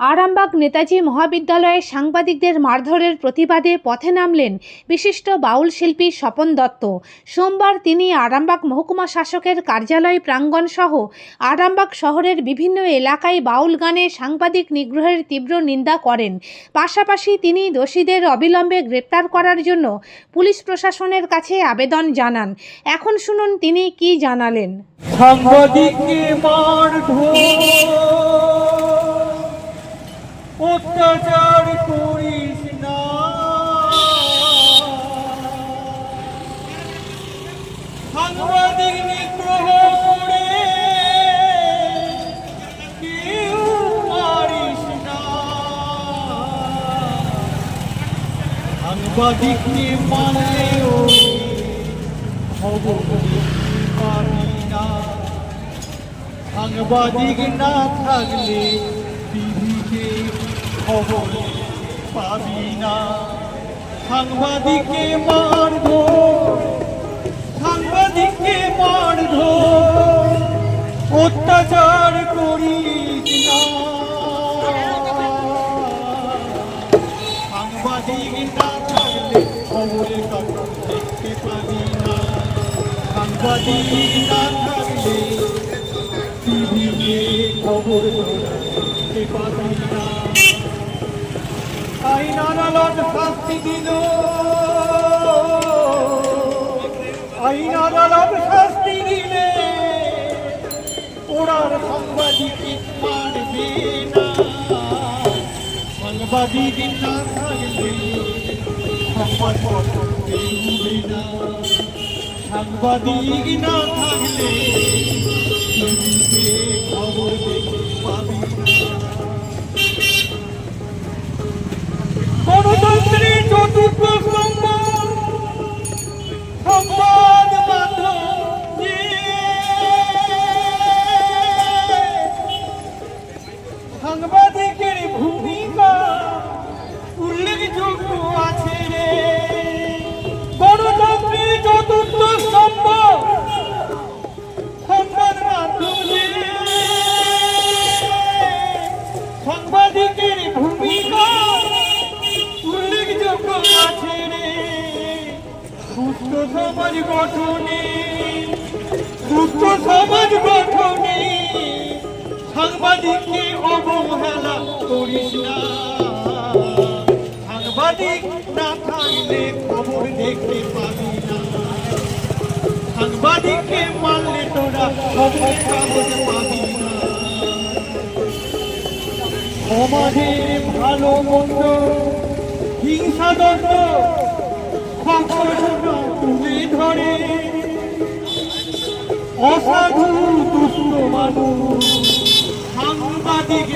আরামবাগ নেতাজি মহাবিদ্যালয়ে সাংবাদিকদের মারধরের প্রতিবাদে পথে নামলেন বিশিষ্ট বাউল শিল্পী স্বপন দত্ত। সোমবার তিনি আরামবাগ মহকুমা শাসকের কার্যালয় প্রাঙ্গণ সহ আরামবাগ শহরের বিভিন্ন এলাকায় বাউল গানে সাংবাদিক নিগ্রহের তীব্র নিন্দা করেন। পাশাপাশি তিনি দোষীদের অবিলম্বে গ্রেপ্তার করার জন্য পুলিশ প্রশাসনের কাছে আবেদন জানান। এখন শুনুন তিনি কি জানালেন। সাংবাদিককে মার অত্যাচার করিস না। সাংবাদিক নিগ্রহ করে কেউ মারিস না। সাংবাদিককে মানলেও খবর পাবি না। সাংবাদিক না থাকলে টিভিতে খবর পাবি না সাংবাদিককে মারধ সাংবাদিককে মারধ অত্যাচার করিস না সাংবাদিক না থাকলে দেখতে পাবি না সাংবাদিক না থাকলে টিভিতে খবর দেখতে পাবি না আইন আদালত শাস্তি দিল। আইন আদালত শাস্তি দিলে ওরার সাংবাদিক মারবে না। সাংবাদিক না থাকলে সাংবাদিক না থাকলে টিভিতে খবর দেখতে পাবি না গণতন্ত্রের সমাজ গঠনে সুস্থ সমাজ গঠনে, সাংবাদিককে অবহেলা করিস না। সাংবাদিক না থাকলে খবর দেখতে পাবি না। সাংবাদিককে মারলে তোরা খবর কাগজ পাবি না। সমাজের ভালো মন্দ, হিংসা দ্বন্দ্ব অসাধু দুষ্ট মানুষ সাংবাদিক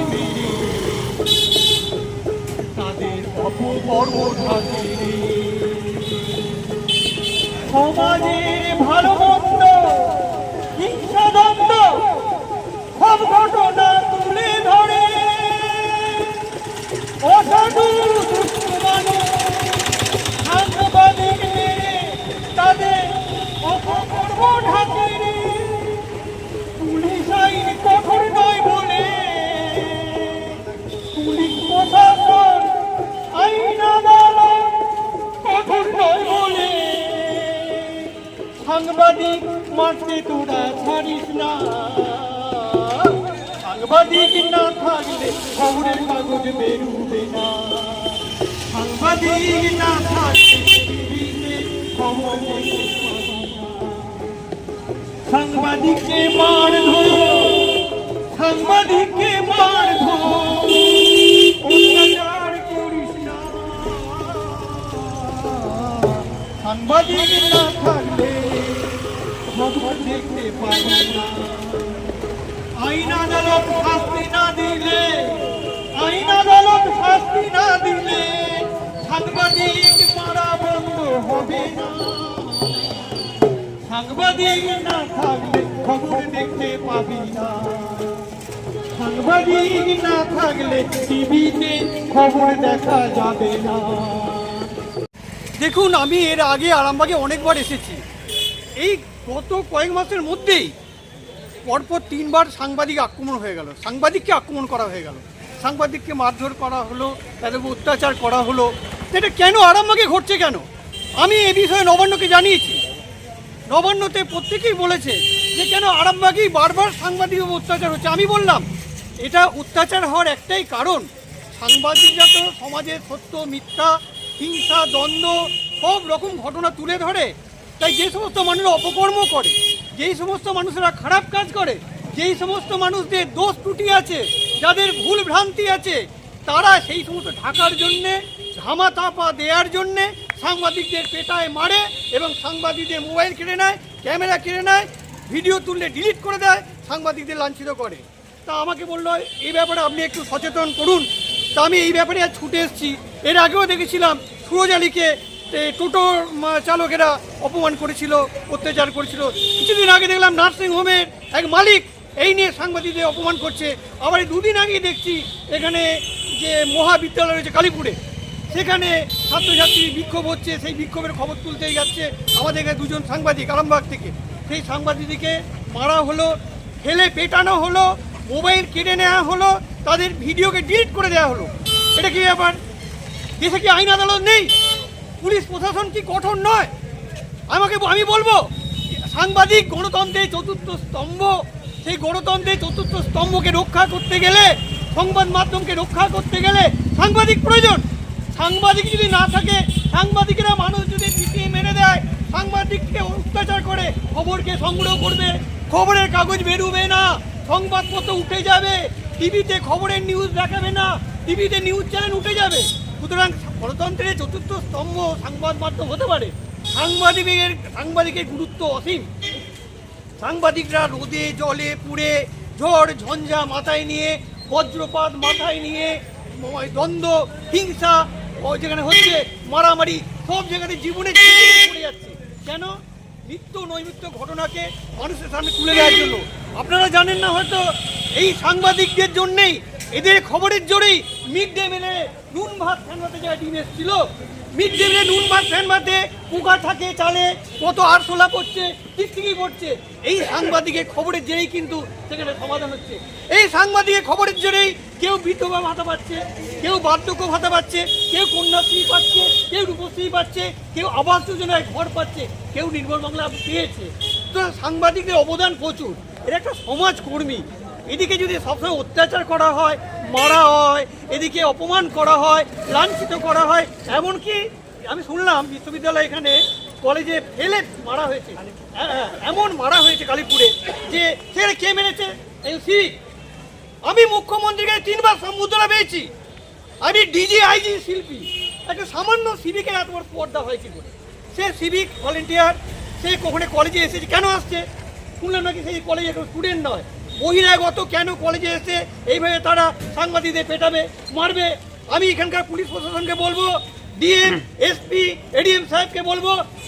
তাদের অপকর্ম সমাজের ভালো সাংবাদিক মারতে তোরা ছাড়িস না। সাংবাদিক না থাকলে খবরের কাগজ বেরুবে না। সাংবাদিক না থাকলে। সাংবাদিককে মার ধো সাংবাদিককে সাংবাদিক না থাকলে দেখতে পাবি না। না থাকলে টিভিতে খবর দেখা যাবে না। দেখুন, আমি এর আগে আরামবাগে অনেকবার এসেছি। এই গত কয়েক মাসের মধ্যেই পরপর তিনবার সাংবাদিক আক্রমণ হয়ে গেল। সাংবাদিককে আক্রমণ করা হয়ে গেল। সাংবাদিককে মারধর করা হলো তাদের অত্যাচার করা হলো। এটা কেন আরামবাগে ঘটছে কেন? আমি এ বিষয়ে নবান্নকে জানিয়েছি। নবান্নতে প্রত্যেকেই বলেছে যে কেন আরামবাগেই বারবার সাংবাদিক অত্যাচার হচ্ছে। আমি বললাম, এটা অত্যাচার হওয়ার একটাই কারণ। সাংবাদিকরা তো সমাজের সত্য, মিথ্যা, হিংসা, দ্বন্দ্ব, সব রকম ঘটনা তুলে ধরে। তাই যে সমস্ত মানুষরা অপকর্ম করে, যেই সমস্ত মানুষেরা খারাপ কাজ করে, যেই সমস্ত মানুষদের দোষ ত্রুটি আছে, যাদের ভুল ভ্রান্তি আছে, তারা সেই সমস্ত ঢাকার জন্যে ধামা তাপা দেওয়ার জন্যে সাংবাদিকদের পেটায় মারে এবং সাংবাদিকদের মোবাইল কেড়ে নেয় ক্যামেরা কেড়ে নেয় ভিডিও তুললে ডিলিট করে দেয় সাংবাদিকদের লাঞ্ছিত করে। তা আমাকে বলল এই ব্যাপারে আপনি একটু সচেতন করুন। তা আমি এই ব্যাপারে আজ ছুটে এসেছি। এর আগেও দেখেছিলাম সুরজ আলীকে এ, টোটো চালকেরা অপমান করেছিল অত্যাচার করেছিল। কিছুদিন আগে দেখলাম নার্সিং হোমের এক মালিক এই নিয়ে সাংবাদিকদের অপমান করছে। আবার দুদিন আগেই দেখছি এখানে যে মহাবিদ্যালয় রয়েছে কালীপুরে সেখানে ছাত্রছাত্রী বিক্ষোভ হচ্ছে, সেই বিক্ষোভের খবর তুলতেই যাচ্ছে আমাদের এখানে দুজন সাংবাদিক আরামবাগ থেকে। সেই সাংবাদিককে মারা হলো, ফেলে পেটানো হলো, মোবাইল কেড়ে নেওয়া হলো, তাদের ভিডিওকে ডিলিট করে দেওয়া হলো। এটা কি ব্যাপার? দেশে কি আইন আদালত নেই? পুলিশ প্রশাসন কি কঠোর নয়? আমাকে আমি বলব, সাংবাদিক গণতন্ত্রের চতুর্থ স্তম্ভ, সেই গণতন্ত্রের চতুর্থ স্তম্ভকে রক্ষা করতে গেলে, সংবাদ মাধ্যমকে রক্ষা করতে গেলে সাংবাদিক প্রয়োজন। সাংবাদিক যদি না থাকে, সাংবাদিকেরা মানুষ যদি পিটিয়ে মেরে দেয়, সাংবাদিককে অত্যাচার করে খবরকে সংগ্রহ করবে, খবরের কাগজ বেরোবে না, সংবাদপত্র উঠে যাবে, টিভিতে খবরের নিউজ দেখাবে না, টিভিতে নিউজ চ্যানেল উঠে যাবে। সুতরাং গণতন্ত্রের চতুর্থ স্তম্ভ সংবাদ মাধ্যম হতে পারে। সাংবাদিকের সাংবাদিকের গুরুত্ব অসীম। সাংবাদিকরা রোদে, জলে, পুড়ে, ঝড়, ঝঞ্ঝা মাথায় নিয়ে, বজ্রপাত মাথায় নিয়ে দ্বন্দ্ব, হিংসা ও যেখানে হচ্ছে, মারামারি, সব জায়গায় জীবনে পড়ে যাচ্ছে। কেন? নিত্য নৈমিত্য ঘটনাকে মানুষের সামনে তুলে দেওয়ার জন্য। আপনারা জানেন না হয়তো, এই সাংবাদিকদের জন্যেই, এদের খবরের জোরেই মিড ডে মিলে নুন ভাত ফ্যান যায় ডিম এসেছিল। মিড ডে মিলে নুন ভাত ফ্যান ভাতে পোকা থাকে, চালে, কত আরশোলা পড়ছে, টিকটিকি পড়ছে। এই সাংবাদিকের খবরের জেরেই কিন্তু সেখানে সমাধান হচ্ছে। এই সাংবাদিকের খবরের জেরেই কেউ বিধবা ভাতা পাচ্ছে, কেউ বার্ধক্য ভাতা পাচ্ছে, কেউ কন্যাশ্রী পাচ্ছে, কেউ রূপশ্রী পাচ্ছে, কেউ আবাস যোজনায় ঘর পাচ্ছে, কেউ নির্মল বাংলা পেয়েছে। তো সাংবাদিকদের অবদান প্রচুর। এটা একটা সমাজ কর্মী এদিকে যদি সবসময় অত্যাচার করা হয় মারা হয় এদিকে অপমান করা হয় লাঞ্ছিত করা হয় এমনকি আমি শুনলাম বিশ্ববিদ্যালয় এখানে কলেজে ফেলে মারা হয়েছে। হ্যাঁ, হ্যাঁ, এমন মারা হয়েছে কালীপুরে যে সে কে মেরেছে? আমি মুখ্যমন্ত্রীকে তিনবার সম্বুদ্ধনা পেয়েছি। আমি ডিজি আইজি শিল্পী। একটা সামান্য সিভিকের এত বড় পর্দা হয় কি করে সে সিভিক ভলেন্টিয়ার সে কখনো কলেজে এসেছে কেন আসছে? শুনলাম নাকি সেই কলেজে স্টুডেন্ট নয়। বহিরাগত কেন কলেজে এসে এইভাবে তারা সাংবাদিকদের পেটাবে, মারবে? আমি এখানকার পুলিশ প্রশাসনকে বলব, ডিএম, এসপি, এডিএম সাহেবকে বলব,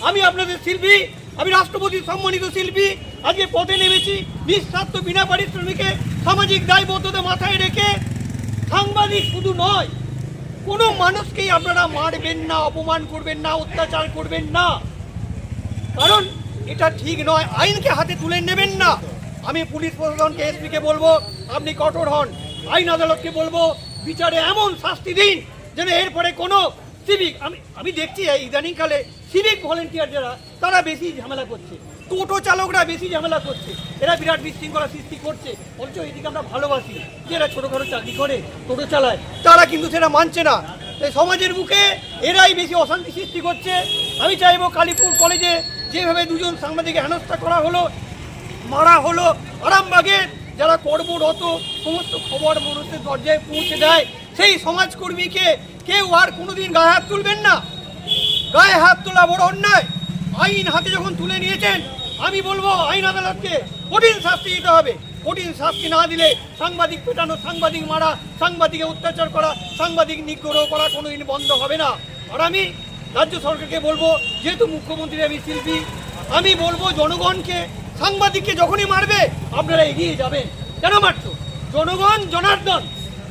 আমি আপনাদের শিল্পী, আমি রাষ্ট্রপতির সম্মানিত শিল্পী, আজকে পথে নেমেছি, নিঃস্বার্থ বিনা পারিশ্রমিকে সামাজিক দায়বদ্ধতা মাথায় রেখে সাংবাদিক শুধু নয়, কোনো মানুষকেই আপনারা মারবেন না, অপমান করবেন না, অত্যাচার করবেন না। কারণ এটা ঠিক নয়, আইনকে হাতে তুলে নেবেন না। আমি পুলিশ প্রশাসনকে, এসপিকে বলব, আপনি কঠোর হন। আইন আদালতকে বলব, বিচারে এমন শাস্তি দিন যেন এরপরে কোনো সিভিক আমি আমি দেখছি ইদানিংকালে সিভিক ভলেন্টিয়ার যারা, তারা বেশি ঝামেলা করছে। টোটো চালকরা বেশি ঝামেলা করছে। এরা বিরাট বিশৃঙ্খলা সৃষ্টি করছে। বলছো এদিকে আমরা ভালোবাসি। যে এরা ছোটোখাটো চাকরি করে, টোটো চালায়, তারা কিন্তু সেটা মানছে না। তাই সমাজের বুকে এরাই বেশি অশান্তি সৃষ্টি করছে। আমি চাইব কালীপুর কলেজে যেভাবে দুজন সাংবাদিক হেনস্থা করা হলো মারা হলো আরামবাগে। যারা কর্মরত, সমস্ত খবর মানুষের দরজায় পৌঁছে দেয় সেই সমাজকর্মীকে কেউ আর কোনোদিন গায়ে হাত তুলবেন না। গায়ে হাত তোলা বড় অন্যায়। আইন হাতে যখন তুলে নিয়েছেন, আমি বলব আইন আদালতকে কঠিন শাস্তি দিতে হবে। কঠিন শাস্তি না দিলে সাংবাদিক পেটানো, সাংবাদিক মারা, সাংবাদিকে অত্যাচার করা, সাংবাদিক নিগ্রহ করা কোনোদিন বন্ধ হবে না। আর আমি রাজ্য সরকারকে বলব, যেহেতু মুখ্যমন্ত্রী আমি শিল্পী, আমি বলব জনগণকে সাংবাদিককে যখনই মারবে, আপনারা এগিয়ে যাবেন। কেন মারছো? জনগণ, জনার্দন।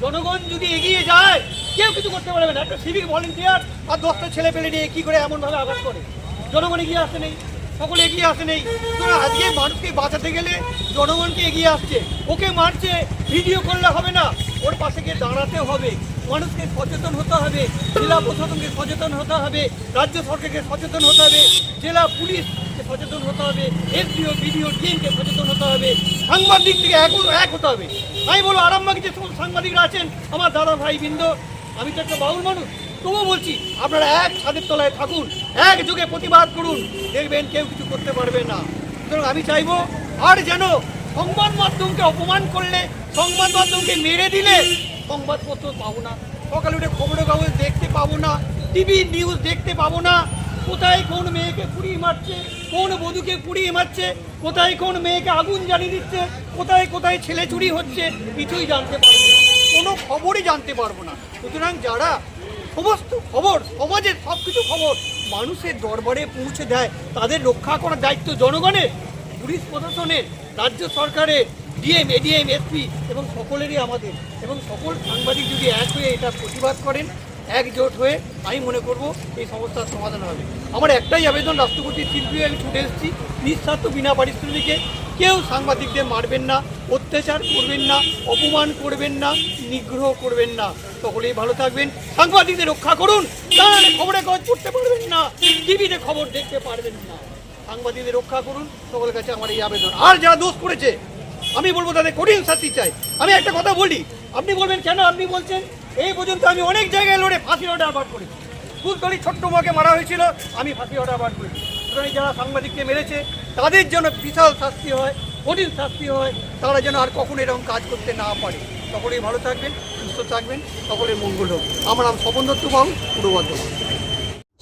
জনগণ যদি এগিয়ে যায়, কেউ কিছু করতে পারবে না। একটা সিভিক ভলেন্টিয়ার আর দশটা ছেলে পেলে নিয়ে কি করে এমনভাবে আঘাত করে? জনগণ এগিয়ে আসে নেই, সকলে এগিয়ে আসে নেই। আজকে মানুষকে বাঁচাতে গেলে জনগণকে এগিয়ে আসছে। ওকে মারছে ভিডিও করলে হবে না। ওর পাশে গিয়ে দাঁড়াতে হবে। মানুষকে সচেতন হতে হবে, জেলা প্রশাসনকে সচেতন হতে হবে, রাজ্য সরকারকে সচেতন হতে হবে, জেলা পুলিশকে সচেতন হতে হবে এসডিও বিডিও টিমকে সচেতন হতে হবে, সাংবাদিক থেকে এক এক হতে হবে। আমি বলব, আরামবাগে যে সমস্ত সাংবাদিকরা আছেন, আমার দাদা ভাই বৃন্দ, আমি তো একটা বাউল মানুষ, তবুও বলছি, আপনারা এক ছাদের তলায় থাকুন, এক যুগে প্রতিবাদ করুন, দেখবেন কেউ কিছু করতে পারবে না। সুতরাং আমি চাইব, আর যেন সংবাদ মাধ্যমকে অপমান করলে, সংবাদ মাধ্যমকে মেরে দিলে সংবাদপত্র পাবো না। সকালে উঠে খবরের কাগজ দেখতে পাবো না টিভি নিউজ দেখতে পাবো না। কোথায় কোন মেয়েকে পুড়িয়ে মারছে, কোন বধূকে পুড়িয়ে মারছে, কোথায় কোন মেয়েকে আগুন জ্বালিয়ে দিচ্ছে, কোথায় কোথায় ছেলে চুরি হচ্ছে, কিছুই জানতে পারব না। কোনো খবরই জানতে পারব না। সুতরাং যারা সমস্ত খবর, সমাজের সব কিছু খবর মানুষের দরবারে পৌঁছে দেয়, তাদের রক্ষা করার দায়িত্ব জনগণের। পুলিশ প্রশাসনের, রাজ্য সরকারের ডিএম, এডিএম, এসপি এবং সকলেরই আমাদের। এবং সকল সাংবাদিক যদি এক হয়ে এটা প্রতিবাদ করেন, একজোট হয়ে, আমি মনে করব এই সমস্যার সমাধান হবে। আমার একটাই আবেদন, রাষ্ট্রপতির শিল্পী আমি ছুটে এসেছি। নিঃস্বার্থ বিনা পারিশ্রমিকে কেউ সাংবাদিকদের মারবেন না, অত্যাচার করবেন না, অপমান করবেন না, নিগ্রহ করবেন না। সকলেই ভালো থাকবেন। সাংবাদিকদের রক্ষা করুন তাহলে খবরে কাগজ করতে পারবেন না, টিভিতে খবর দেখতে পারবেন না। সাংবাদিকদের রক্ষা করুন, সকলের কাছে আমার এই আবেদন। আর যারা দোষ করেছে আমি বলব তাদের কঠিন শাস্তি চাই। আমি একটা কথা বলি, আপনি বলবেন কেন? আপনি বলছেন, এই পর্যন্ত আমি অনেক জায়গায় লড়ে ফাঁসির অর্ডার বার করেছি। ফুলতলি ছোট্ট মাকে মারা হয়েছিল, আমি ফাঁসি অর্ডার বার করেছি। সুতরাং যারা সাংবাদিককে মেরেছে, তাদের জন্য বিশাল শাস্তি হয়, কঠিন শাস্তি হয়, তারা যেন আর কখনো এরকম কাজ করতে না পারে। সকলেই ভালো থাকবেন, সুস্থ থাকবেন, সকলের মঙ্গল হোক। আমার নাম স্বপন দত্ত বাবু পূর্ব বর্ধমান।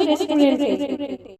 রেস্টুরেন্টে